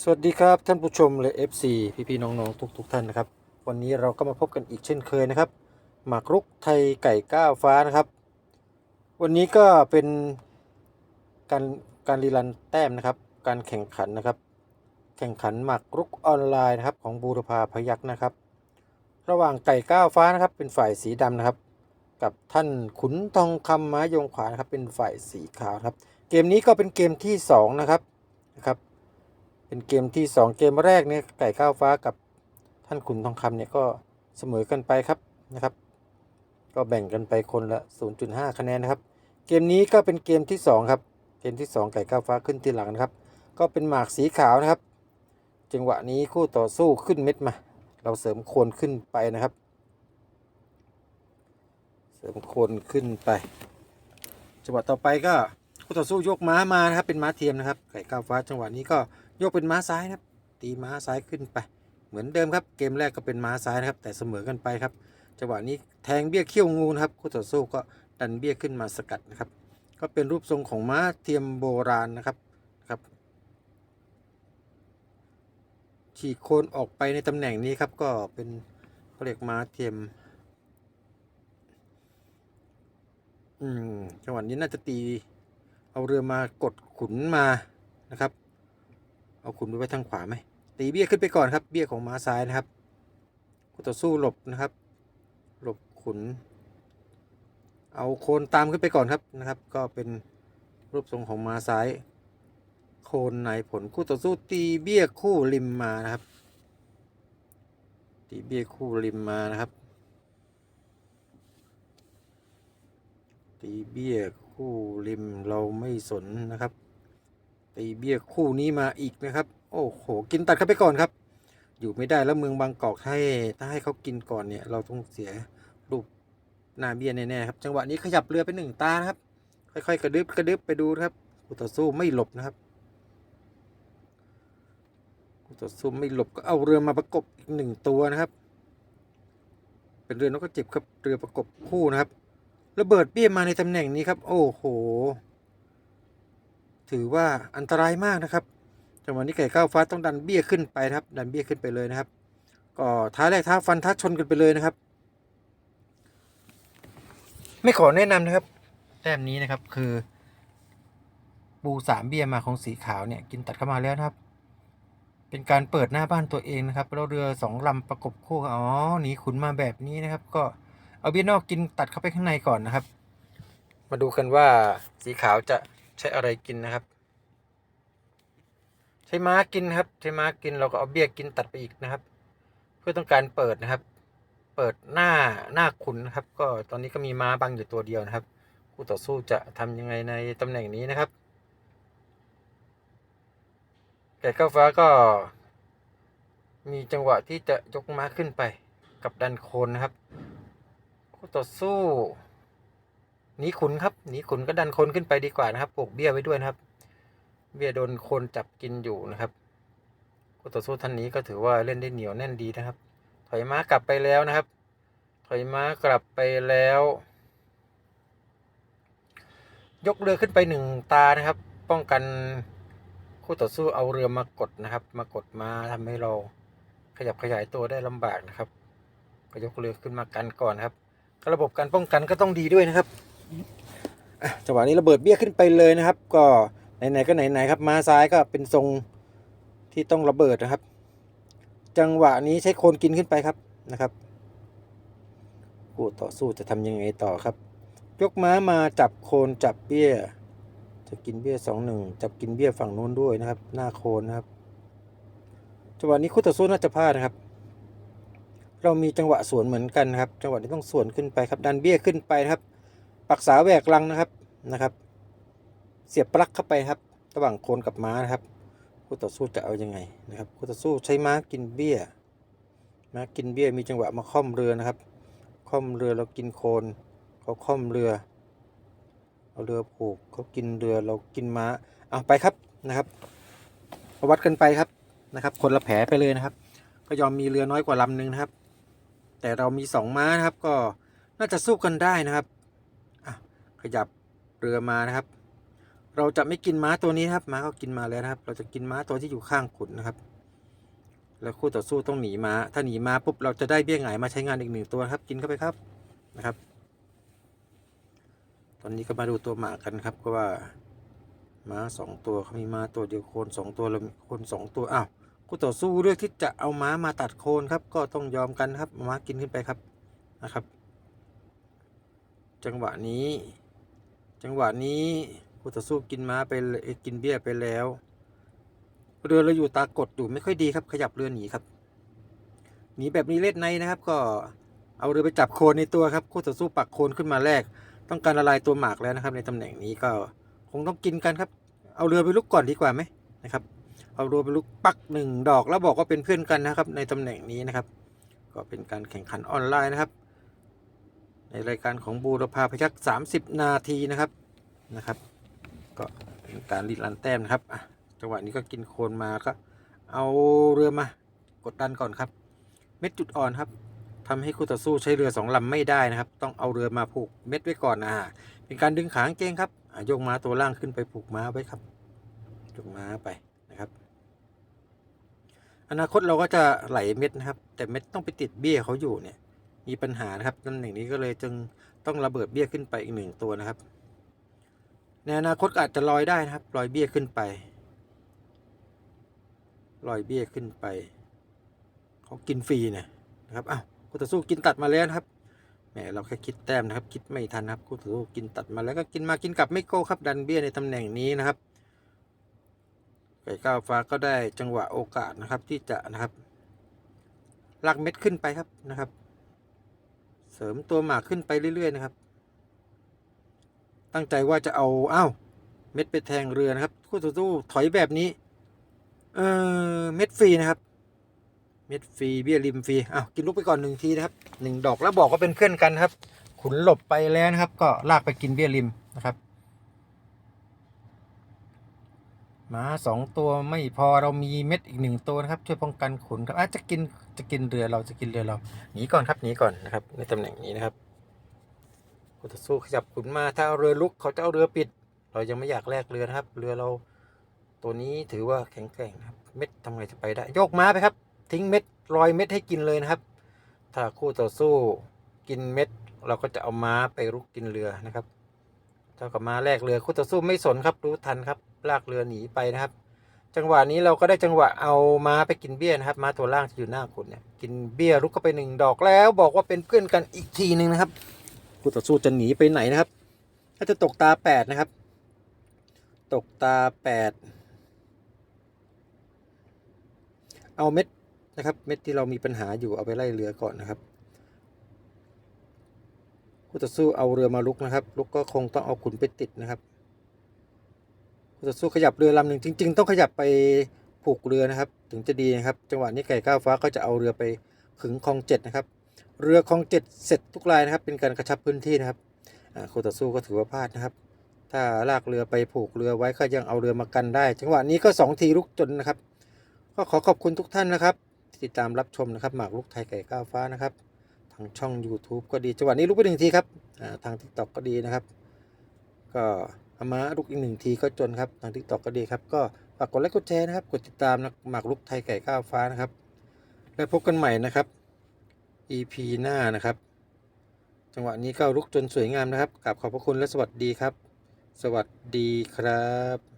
สวัสดีครับท่านผู้ชมและ FC พี่พี่ๆน้องๆทุกๆท่านนะครับ วันนี้เราก็มาพบกันอีกเช่นเคยนะครับ หมากรุกไทยไก่ก้าวฟ้านะครับ วันนี้ก็เป็นการการรีรันแต้มนะครับ การแข่งขันนะครับ แข่งขันหมากรุกออนไลน์นะครับของบูรพาพยักษ์นะครับ ระหว่างไก่ก้าวฟ้านะครับ เป็นฝ่ายสีดำนะครับ กับท่านขุนทองคำไม้ายงขวานะครับเป็นฝ่ายสีขาวครับ เกมนี้ก็เป็นเกมที่สองนะครับนะครับ เป็นเกมที่ 2 เกมแรกเนี่ยไก่ข้าวฟ้ากับท่านขุนทองคำเนี่ยก็เสมอกันไปครับนะครับ ก็แบ่งกันไปคนละ 0.5 คะแนนนะครับ เกมนี้ก็เป็นเกมที่ 2 ครับ เกมที่ 2 ไก่ข้าวฟ้าขึ้นทีหลังนะครับ ก็เป็นหมากสีขาวนะครับ จังหวะนี้คู่ต่อสู้ขึ้นเม็ดมา เราเสริมโคนขึ้นไปนะครับเสริมโคนขึ้นไปจังหวะต่อไปก็คู่ต่อสู้ยกม้ามานะครับ เป็นม้าเทียมนะครับไก่ข้าวฟ้าจังหวะนี้ก็ ยกเป็นม้าซ้ายนะครับ ตีม้าซ้ายขึ้นไป เหมือนเดิมครับ เกมแรกก็เป็นม้าซ้ายนะครับ แต่เสมอกันไปครับ จังหวะนี้แทงเบี้ยเขี้ยวงูนะครับคู่ต่อสู้ก็ดันเบี้ยขึ้นมาสกัดนะครับ ก็เป็นรูปทรงของม้าเทียมโบราณนะครับครับ ฉีกโคนออกไปในตำแหน่งนี้ครับ ก็เป็นเขาเรียกม้าเทียมอืมจังหวะนี้น่าจะตี เอาเรือมากดขุนมานะครับ เอาขุนไปไว้ทางขวาไหมตีเบี้ยขึ้นไปก่อนครับ เบี้ยของม้าซ้ายนะครับคู่ต่อสู้หลบนะครับ หลบขุน เอาโคนตามขึ้นไปก่อนครับนะครับ ก็เป็นรูปทรงของม้าซ้าย โคนในผลคู่ต่อสู้ตีเบี้ยคู่ริมมานะครับ ตีเบี้ยคู่ริมมานะครับ ตีเบี้ยคู่ริมเราไม่สนนะครับ ตีเบี้ยคู่นี้มาอีกนะครับ โอ้โห กินตัดเข้าไปก่อนครับ อยู่ไม่ได้แล้วเมืองบางกอกให้ถ้าให้เขากินก่อนเนี่ย เราต้องเสียรูปหน้าเบี้ยแน่ๆครับ จังหวะนี้ขยับเรือไปหนึ่งตานะครับ ค่อยๆ กระดึบกระดึบไปดูนะครับคู่ต่อสู้ไม่หลบนะครับคู่ต่อสู้ไม่หลบก็เอาเรือมาประกบอีกหนึ่งตัวนะครับ เป็นเรือนกกระจิบครับเรือประกบคู่นะครับระเบิดเบี้ยมาในตำแหน่งนี้ครับ โอ้โห ถือว่าอันตรายมากนะครับจังหวะนี้ไก่ก้าวฟ้าต้องดันเบี้ยขึ้นไปนะครับ ดันเบี้ยขึ้นไปเลยนะครับ ก็ท้าแรกท้าฟันท้าชนกันไปเลยนะครับ ไม่ขอแนะนำนะครับ แต้มนี้นะครับคือปูสามเบี้ยมาของสีขาวเนี่ย กินตัดเข้ามาแล้วนะครับ เป็นการเปิดหน้าบ้านตัวเองนะครับแล้วเรือสองลำประกบคู่อ๋อหนีขุนมาแบบนี้นะครับ ก็เอาเบี้ยนอกกินตัดเข้าไปข้างในก่อนนะครับ มาดูกันว่าสีขาวจะ ใช้อะไรกินนะครับ ใช้ม้ากินครับ ใช้ม้ากินเราก็เอาเบี้ยกินตัดไปอีกนะครับ เพื่อต้องการเปิดนะครับ เปิดหน้าหน้าขุนนะครับ ก็ตอนนี้ก็มีม้าบังอยู่ตัวเดียวนะครับคู่ต่อสู้จะทำยังไงในตำแหน่งนี้นะครับแต่ก้าฟ้าก็มีจังหวะที่จะยกม้าขึ้นไปกับดันโคนนะครับคู่ต่อสู้ หนีขุนครับหนีขุนก็ดันคนขึ้นไปดีกว่านะครับปลูกเบี้ยไว้ด้วยนะครับ เบี้ยโดนคนจับกินอยู่นะครับคู่ต่อสู้ท่านนี้ก็ถือว่าเล่นได้เหนียวแน่นดีนะครับ ถอยม้ากลับไปแล้วนะครับ ถอยม้ากลับไปแล้ว ยกเรือขึ้นไปหนึ่งตานะครับ ป้องกันคู่ต่อสู้เอาเรือมากดนะครับ มากดมาทำให้เราขยับขยายตัวได้ลำบากนะครับ ก็ยกเรือขึ้นมากันก่อนครับ ระบบการป้องกันก็ต้องดีด้วยนะครับ จังหวะนี้ระเบิดเบี้ยขึ้นไปเลยนะครับ ก็ไหนๆก็ไหนๆครับม้าซ้ายก็เป็นทรงที่ต้องระเบิดนะครับ จังหวะนี้ใช้โคนกินขึ้นไปครับนะครับคู่ต่อสู้จะทำยังไงต่อครับ ยกม้ามาจับโคนจับเบี้ย จะกินเบี้ยสองหนึ่งจับกินเบี้ยฝั่งนู้นด้วยนะครับ หน้าโคนนะครับ จังหวะนี้คู่ต่อสู้น่าจะพลาดนะครับ เรามีจังหวะสวนเหมือนกันครับ จังหวะนี้ต้องสวนขึ้นไปครับ ดันเบี้ยขึ้นไปครับ ปักษาแหวกลังนะครับนะครับ เสียบปลั๊กเข้าไปครับ ระหว่างโคนกับม้านะครับคู่ต่อสู้จะเอายังไงนะครับคู่ต่อสู้ใช้ม้ากินเบี้ยม้ากินเบี้ยมีจังหวะมาค่อมเรือนะครับ ค่อมเรือเรากินโคนเขาค่อมเรือเอาเรือผูกเขากินเรือเรากินม้าเอาไปครับนะครับมาวัดกันไปครับนะครับ คนละแผลไปเลยนะครับ ก็ยอมมีเรือน้อยกว่าลำหนึ่งนะครับ แต่เรามีสองม้านะครับก็น่าจะสู้กันได้นะครับ ขยับเรือมานะครับ เราจะไม่กินม้าตัวนี้ครับม้าเขากินมาแล้วนะครับ เราจะกินม้าตัวที่อยู่ข้างขุนนะครับ แล้วคู่ต่อสู้ต้องหนีม้า ถ้าหนีม้าปุ๊บเราจะได้เบี้ยหงายมาใช้งานอีกหนึ่งตัวครับ กินเข้าไปครับนะครับ ตอนนี้ก็มาดูตัวหมากันครับก็ว่าม้าสองตัวเขามีม้าตัวเดียวโคนสองตัวแล้วโคนสองตัวอ้าวคู่ต่อสู้เลือกที่จะเอาม้ามาตัดโคนครับ ก็ต้องยอมกันครับม้ากินขึ้นไปครับนะครับ จังหวะนี้ จังหวะนี้คู่ต่อสู้กินม้าไปกินเบี้ยไปแล้ว เรือเราอยู่ตากดอยู่ไม่ค่อยดีครับ ขยับเรือหนีครับหนีแบบนี้เล่นในนะครับ ก็เอาเรือไปจับโคนในตัวครับคู่ต่อสู้ปักโคนขึ้นมาแรก ต้องการละลายตัวหมากแล้วนะครับ ในตำแหน่งนี้ก็คงต้องกินกันครับ เอาเรือไปลุกก่อนดีกว่าไหมนะครับเอาเรือไปลุกปักหนึ่งดอกแล้วบอกว่าเป็นเพื่อนกันนะครับ ในตำแหน่งนี้นะครับ ก็เป็นการแข่งขันออนไลน์นะครับ ในรายการของบูรพาพยักษ์30นาทีนะครับนะครับ ก็เป็นการรีดรันแต้มนะครับอะจังหวะนี้ก็กินโคนมาก็เอาเรือมากดดันก่อนครับ เม็ดจุดอ่อนครับทำให้คู่ต่อสู้ใช้เรือสองลำไม่ได้นะครับ ต้องเอาเรือมาผูกเม็ดไว้ก่อนนะเป็นการดึงขางเกงครับอโยกม้าตัวล่างขึ้นไปผูกม้าไว้ครับโยกม้าไปนะครับ อนาคตเราก็จะไหลเม็ดนะครับ แต่เม็ดต้องไปติดเบี้ยเขาอยู่เนี่ย มีปัญหานะครับตำแหน่งนี้ก็เลยจึงต้องระเบิดเบี้ยขึ้นไปอีกหนึ่งตัวนะครับ ในอนาคตอาจจะลอยได้นะครับลอยเบี้ยขึ้นไปลอยเบี้ยขึ้นไปเขากินฟรีเนี่ยนะครับอ้าวคู่ต่อสู้กินตัดมาแล้วนะครับแหมเราแค่คิดแต้มนะครับ คิดไม่ทันครับคู่ต่อสู้กินตัดมาแล้วก็กินมากินกลับไม่โก้ครับดันเบี้ยในตำแหน่งนี้นะครับไก่ก้าวฟ้าก็ได้จังหวะโอกาสนะครับที่จะนะครับลากเม็ดขึ้นไปครับนะครับ เสริมตัวหมากขึ้นไปเรื่อย ๆ นะครับ ตั้งใจว่าจะเอาอ้าวเม็ดไปแทงเรือนะครับคู่ต่อสู้ถอยแบบนี้ เออเม็ดฟรีนะครับ เม็ดฟรีเบี้ยริมฟรีอ้าวกินลูกไปก่อนหนึ่งทีนะครับหนึ่งดอกแล้วบอกว่าเป็นเพื่อนกันครับ ขุนหลบไปแล้วนะครับ ก็ลากไปกินเบี้ยริมนะครับห มาสองตัวไม่พอเรามีเม็ดอีกหนึ่งตัวนะครับ ช่วยป้องกันขุนครับอาจจะกินจะกินเรือเราจะกินเรือเราหนีก่อนครับหนีก่อนนะครับในตำแหน่งนี้นะครับคู่ต่อสู้ขยับขุนมาถ้าเอาเรือลุกเขาจะเอาเรือปิด เรายังไม่อยากแลกเรือนะครับ เรือเราตัวนี้ถือว่าแข็งแกร่งนะครับ เม็ดทำไงจะไปได้โยกม้าไปครับ ทิ้งเม็ดรอยเม็ดให้กินเลยนะครับ ถ้าคู่ต่อสู้กินเม็ด เราก็จะเอาม้าไปรุกกินเรือนะครับ ท่ากับมาแลกเรือคู่ต่อสู้ไม่สนครับรู้ทันครับลากเรือหนีไปนะครับ จังหวะนี้เราก็ได้จังหวะเอาม้าไปกินเบี้ยนะครับม้าตัวล่างที่อยู่หน้าคุณเนี่ยกินเบี้ยรุกเข้าไปหนึ่งดอกแล้วบอกว่าเป็นเพื่อนกันอีกทีหนึ่งนะครับคู่ต่อสู้จะหนีไปไหนนะครับถ้าจะตกตาแปดนะครับ ตกตาแปดเอาเม็ดนะครับ เม็ดที่เรามีปัญหาอยู่เอาไปไล่เรือก่อนนะครับ คู่ต่อสู้เอาเรือมาลุกนะครับ ลุกก็คงต้องเอาขุนไปติดนะครับคู่ต่อสู้ขยับเรือลำหนึ่งจริง ๆ ต้องขยับไปผูกเรือนะครับ ถึงจะดีนะครับ จังหวะนี้ไก่ก้าวฟ้าก็จะเอาเรือไปขึงคลองเจ็ดนะครับ เรือคลองเจ็ดเสร็จทุกลายนะครับ เป็นการกระชับพื้นที่นะครับคู่ต่อสู้ก็ถือว่าพลาดนะครับ ถ้าลากเรือไปผูกเรือไว้ก็ยังเอาเรือมากันได้ จังหวะนี้ก็สองทีลุกจนนะครับ ก็ขอขอบคุณทุกท่านนะครับ ที่ติดตามรับชมนะครับหมากลุกไทยไก่ก้าวฟ้านะครับ ทางช่อง YouTube ก็ดีจังหวะนี้ลุกไปหนึ่งทีครับทาง TikTok ก็ดีนะครับ ก็เอามาลุกอีกหนึ่งทีก็จนครับทาง TikTok ก็ดีครับ ก็ฝากกดไลค์กดแชร์นะครับ กดติดตามนะหมากลุกไทยไก่ก้าวฟ้านะครับ แล้วพบกันใหม่นะครับ EP หน้านะครับ จังหวะนี้ก็ลุกจนสวยงามนะครับกราบขอบพระคุณและสวัสดีครับ สวัสดีครับ